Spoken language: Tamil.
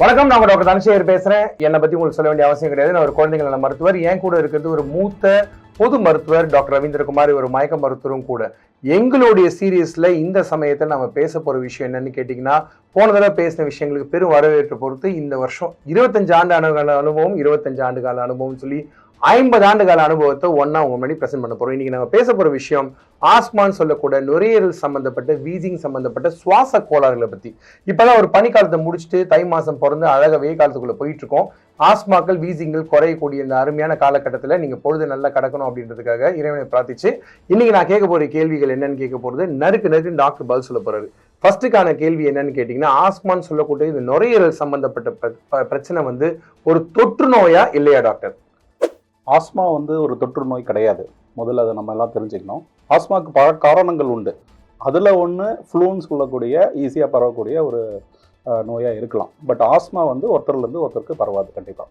வணக்கம் நான் டாக்டர் தனசேகர் பேசுறேன். என்னை பத்தி உங்களுக்கு சொல்ல வேண்டிய அவசியம் கிடையாது. நான் ஒரு குழந்தைகள் மருத்துவர். என் கூட இருக்கிறது ஒரு மூத்த பொது மருத்துவர் டாக்டர் ரவீந்திரகுமார். ஒரு மயக்க மருத்துவரும் கூட. எங்களுடைய சீரியஸ்ல இந்த சமயத்தில் நம்ம பேச போற விஷயம் என்னன்னு கேட்டீங்கன்னா போன தடவை பேசின விஷயங்களுக்கு பெரும் வரவேற்பு பொறுத்து இந்த வருஷம் இருபத்தஞ்சு ஆண்டு அனுகால அனுபவம் இருபத்தஞ்சு ஆண்டு கால அனுபவம் சொல்லி ஐம்பது ஆண்டு கால அனுபவத்தை ஒன்றா உங்க முன்னாடி பிரசன்ட் பண்ண போறோம். இன்னைக்கு நம்ம பேச போற விஷயம் ஆஸ்மான் சொல்லக்கூட நுரையீரல் சம்பந்தப்பட்ட வீசிங் சம்பந்தப்பட்ட சுவாச கோளாறுகளை பத்தி. இப்பதான் ஒரு பனிக்காலத்தை முடிச்சுட்டு தை மாசம் பிறந்து அழக வெயில் காலத்துக்குள்ள போயிட்டு இருக்கோம். ஆஸ்மாக்கள் வீசிங்கள் குறையக்கூடிய இந்த அருமையான காலகட்டத்தில் நீங்கள் பொழுது நல்லா கடக்கணும் அப்படின்றதுக்காக இறைவனை பிரார்த்திச்சு இன்னைக்கு நான் கேட்க போகிற கேள்விகள் என்னன்னு கேட்க போகிறது நறுக்கு நறுக்கு டாக்டர் பதில் சொல்ல போகிறாரு ஃபர்ஸ்ட்டுக்கான கேள்வி என்னன்னு கேட்டிங்கன்னா ஆஸ்மான் சொல்லக்கூடிய இந்த நுரையீரல் சம்பந்தப்பட்ட பிர- பிரச்சனை வந்து ஒரு தொற்று நோயா இல்லையா டாக்டர்? ஆஸ்மா வந்து ஒரு தொற்று நோய் கிடையாது. முதல்ல அதை நம்ம எல்லாம் தெரிஞ்சுக்கணும். ஆஸ்மாவுக்கு பல காரணங்கள் உண்டு. அதில் ஒன்று ஃப்ளூன்னு சொல்லக்கூடிய ஈஸியாக பரவக்கூடிய ஒரு நோயாக இருக்கலாம். பட் ஆஸ்மா வந்து ஒருத்தர்லேருந்து ஒருத்தருக்கு பரவாது கண்டிப்பாக